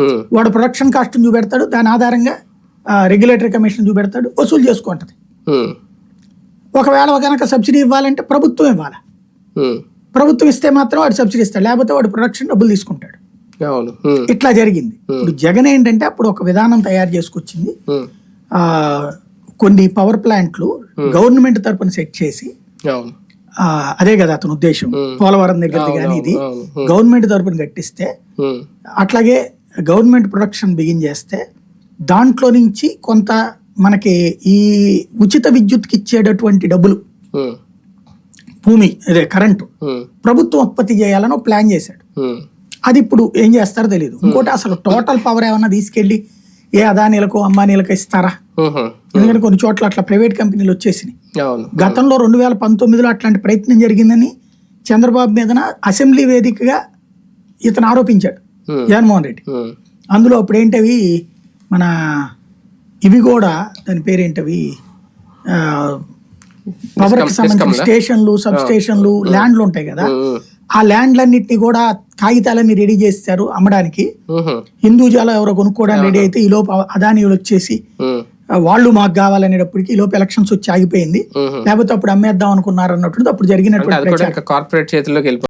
ఉమ్, వాడు production cost చూపెడతాడు దాని ఆధారంగా రెగ్యులేటరీ కమిషన్ చూపెడతాడు వసూలు చేసుకుంటది. ఉమ్, ఒకవేళ కనుక సబ్సిడీ ఇవ్వాలంటే ప్రభుత్వం ఇవ్వాలి? ఉమ్, ప్రభుత్వం ఇస్తే మాత్రం వాడు సబ్సిడీ ఇస్తాడు లేకపోతే వాడు ప్రొడక్షన్ డబ్బులు తీసుకుంటాడు. ఇట్లా జరిగింది. ఇప్పుడు జగన్ ఏంటంటే అప్పుడు ఒక విధానం తయారు చేసుకొచ్చింది. కొన్ని పవర్ ప్లాంట్లు గవర్నమెంట్ తరపున సెట్ చేసి అదే కదా అతని ఉద్దేశం. పోలవరం దగ్గరది కానీ ఇది. గవర్నమెంట్ తరపున కట్టిస్తే అట్లాగే గవర్నమెంట్ ప్రొడక్షన్ బిగిన్ చేస్తే దాంట్లో నుంచి కొంత మనకి ఈ ఉచిత విద్యుత్కి ఇచ్చేటటువంటి డబ్బులు భూమి అదే కరెంటు ప్రభుత్వం ఉత్పత్తి చేయాలని ప్లాన్ చేశాడు. అది ఇప్పుడు ఏం చేస్తారో తెలియదు ఇంకోటి అసలు టోటల్ పవర్ ఏమన్నా తీసుకెళ్ళి ఏ అదానీలకు అంబానీలకు ఇస్తారా? ఎందుకంటే కొన్ని చోట్ల అట్లా ప్రైవేట్ కంపెనీలు వచ్చేసినాయి. గతంలో రెండు వేల పంతొమ్మిదిలో అట్లాంటి ప్రయత్నం జరిగిందని చంద్రబాబు మీదన అసెంబ్లీ వేదికగా ఇతను ఆరోపించాడు. జగన్మోహన్ రెడ్డి. అందులో అప్పుడు ఏంటవి మన ఇవి కూడా దాని పేరేంటవి? ఆ, పవర్కి సంబంధించిన స్టేషన్లు సబ్ స్టేషన్లు ల్యాండ్లు ఉంటాయి కదా. ఆ ల్యాండ్లన్నింటినీ కూడా కాగితాలన్నీ రెడీ చేస్తారు అమ్మడానికి. హిందూజాలో ఎవరో కొనుక్కోవడానికి రెడీ అయితే ఈ లోపు అదానీయులు వచ్చేసి వాళ్ళు మాకు కావాలనేటప్పటికి ఈ లోపు ఎలక్షన్స్ వచ్చి ఆగిపోయింది. లేకపోతే అప్పుడు అమ్మేద్దాం అనుకున్నారు అన్నట్టు అప్పుడు జరిగినటువంటి ఇంకా కార్పొరేట్ చేతుల్లోకి